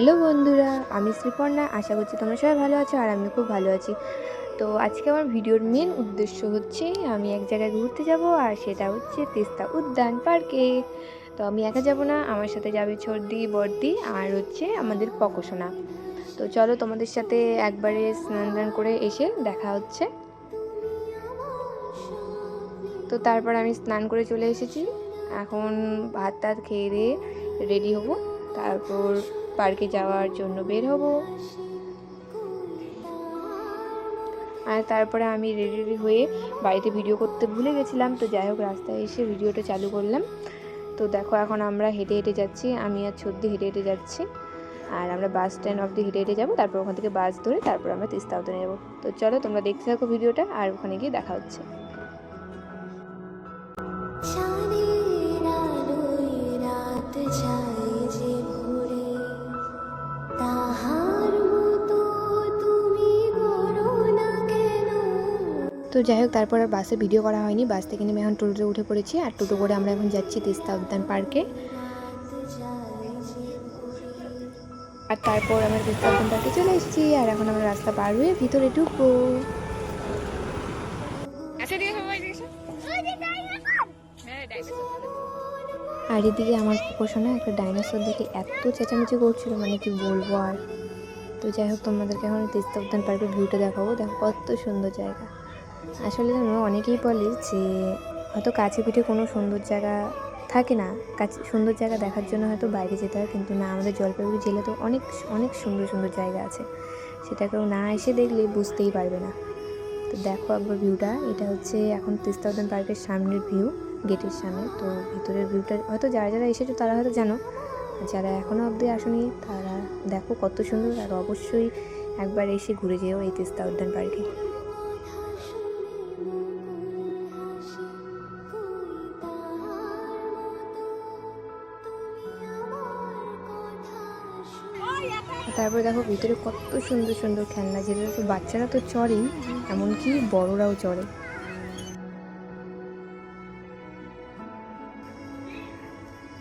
Hello বন্ধুরা, আমি শ্রীপর্ণা, আশা করছি তোমরা সবাই ভালো আছো আর আমি খুব ভালো আছি। তো আজকে আমার ভিডিওর মেন উদ্দেশ্য হচ্ছে আমি এক জায়গায় ঘুরতে যাব আর সেটা হচ্ছে তিস্তা উদ্যান পার্কে তো আমি একা যাব না, আমার সাথে যাবে ছর্দি, বর্দি আর হচ্ছে আমাদের পকোসোনা তো চলো তোমাদের সাথে একবারে স্নান টান করে এসে দেখা হচ্ছে। তো তারপর আমি স্নান করে চলে এসেছি। এখন ভাত টাত খেয়ে দিয়ে রেডি হব। তারপর পার্কে যাওয়ার জন্য বের হব। আর তারপরে আমি রেডি রেডি হয়ে বাড়িতে ভিডিও করতে ভুলে গেছিলাম, তো যাই হোক, রাস্তায় এসে ভিডিওটা চালু করলাম। তো দেখো, এখন আমরা হেঁটে হেঁটে যাচ্ছি। আমি আর ছদ্দি হেঁটে হেঁটে যাচ্ছি। আর আমরা বাস স্ট্যান্ড অবধি হেঁটে হেঁটে যাব, তারপর ওখান থেকে বাস ধরে তারপর আমরা তিস্তা যাব তো চলো, তোমরা দেখতে থাকো ভিডিওটা আর ওখানে গিয়ে দেখা হচ্ছে। তো যাই হোক তারপর আর বাসে ভিডিও করা হয়নি। বাস থেকে নেমে এখন টোটোতে উঠে পড়েছি আর টোটো করে আমরা এখন যাচ্ছি তিস্তা উদ্যান পার্কে আর তারপর আমরা তিস্তা উদ্যান পার্কে চলে এসেছি আর এখন আমরা রাস্তা পার হয়ে ভিতরে ঢুকবো। আর এদিকে আমার পোষণা একটা ডাইনোসর দেখে এত চেঁচামেচি করছিল মানে কি বলব আর। তো যাই হোক তোমাদেরকে এখন তিস্তা উদ্যান পার্কের ভিউটা দেখাবো। দেখো কত সুন্দর জায়গা। আসলে জানো, অনেকেই বলে যে হয়তো কাছে পিঠে কোনো সুন্দর জায়গা থাকে না। কাছে সুন্দর জায়গা দেখার জন্য হয়তো বাইরে যেতে হয়, কিন্তু না, আমাদের জলপাইগুড়ি জেলে তো অনেক অনেক সুন্দর সুন্দর জায়গা আছে। সেটা কেউ না এসে দেখলে বুঝতেই পারবে না। তো দেখো একবার ভিউটা, এটা হচ্ছে এখন তিস্তা উদ্যান পার্কের সামনের ভিউ, গেটের সামনে। তো ভিতরের ভিউটা, হয়তো যারা যারা এসেছ তারা হয়তো জানো যারা এখনও অবধি আসেনি, তারা দেখো কত সুন্দর, আর অবশ্যই একবার এসে ঘুরে যেও এই তিস্তা উদ্যান পার্কে। তারপরে দেখো ভিতরে কত সুন্দর সুন্দর খেলনা, যেটা তো বাচ্চারা তো চড়েই এমনকি বড়রাও চড়ে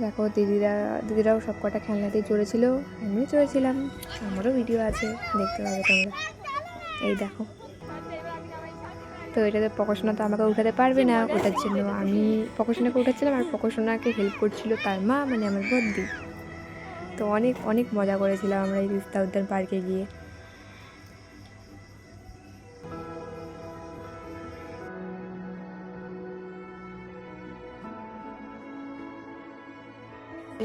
দেখো দিদিরা, দিদিরাও সব কটা খেলনাতেই চড়েছিল, আমিও চড়েছিলাম, আমারও ভিডিও আছে, দেখতে পাবে তোমরা। এই দেখো। তো এটাতে পকোশোনা তো আমাকে উঠাতে পারবে না, ওটার জন্য আমি পকোশোনাকে উঠাচ্ছিলাম, আর পকোশোনাকে হেল্প করছিল তার মা মানে আমার বদ্দি তো অনেক অনেক মজা করেছিলাম আমরা এই তিস্তা উদ্যান পার্কে গিয়ে।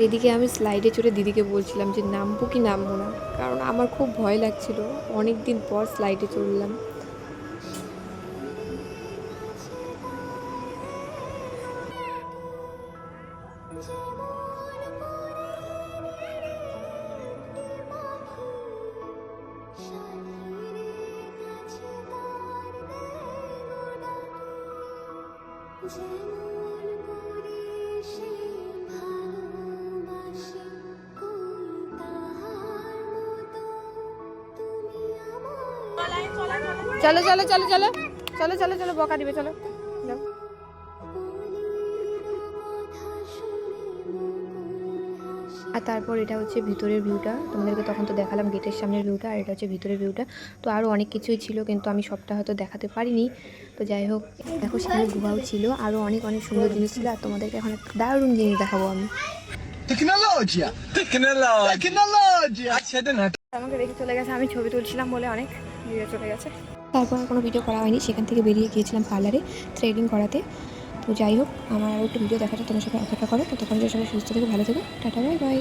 এদিকে আমি স্লাইডে চড়ে দিদিকে বলছিলাম যে, নামবো কি নামবো না? কারণ আমার খুব ভয় লাগছিল। অনেক দিন পর স্লাইডে চড়লাম। চলো চলো চলো চলো। চলো চলো চলো বকা দিবে চলো। আর তারপর এটা হচ্ছে ভিতরের ভিউটা তোমাদেরকে তখন তো দেখালাম গেটের সামনের ভিউটা আর এটা হচ্ছে ভিতরের ভিউটা তো আরও অনেক কিছুই ছিল কিন্তু আমি সবটা হয়তো দেখাতে পারিনি। তো যাই হোক দেখো সেখানে গুহাও ছিল আরও অনেক অনেক সুন্দর জিনিস ছিল আর তোমাদেরকে এখন একটা দারুণ জিনিস দেখাবো আমি! আমাকে রেখে চলে গেছে আমি ছবি তুলছিলাম বলে অনেক ভিডিও চলে গেছে। তারপর আর কোনো ভিডিও করা হয়নি সেখান থেকে বেরিয়ে গিয়েছিলাম পার্লারে থ্রেডিং করাতে। তো যাই হোক, আমার আরও একটু ভিডিও দেখাটা তোমার সাথে অপেক্ষা করো। ততক্ষণ যে সবাই সুস্থ থেকে ভালো থেকো। Tata, bye bye.